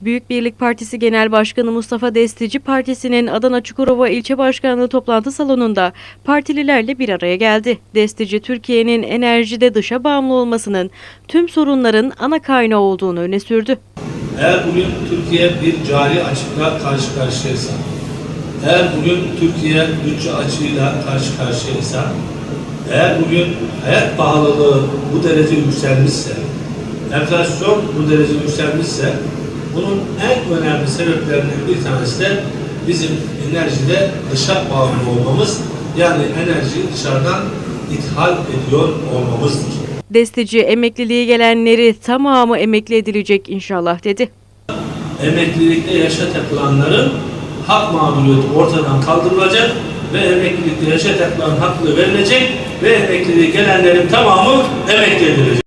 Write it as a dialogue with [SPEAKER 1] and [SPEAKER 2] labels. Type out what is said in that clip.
[SPEAKER 1] Büyük Birlik Partisi Genel Başkanı Mustafa Destici partisinin Adana Çukurova İlçe Başkanlığı toplantı salonunda partililerle bir araya geldi. Destici Türkiye'nin enerjide dışa bağımlı olmasının tüm sorunların ana kaynağı olduğunu öne sürdü.
[SPEAKER 2] Eğer bugün Türkiye bir cari açıkla karşı karşıyaysa, eğer bugün Türkiye bütçe açığıyla karşı karşıyaysa, eğer bugün hayat pahalılığı bu derece yükselmişse, enflasyon bu derece yükselmişse, bunun en önemli sebeplerinden bir tanesi de bizim enerjide dışa bağımlı olmamız, yani enerjiyi dışarıdan ithal ediyor olmamızdır.
[SPEAKER 1] Destici emekliliği gelenleri tamamı emekli edilecek inşallah dedi.
[SPEAKER 2] emeklilikte yaşa takılanların hak mağduriyeti ortadan kaldırılacak ve emeklilikte yaşa takılan haklı verilecek ve emekliliğe gelenlerin tamamı emekli edilecek.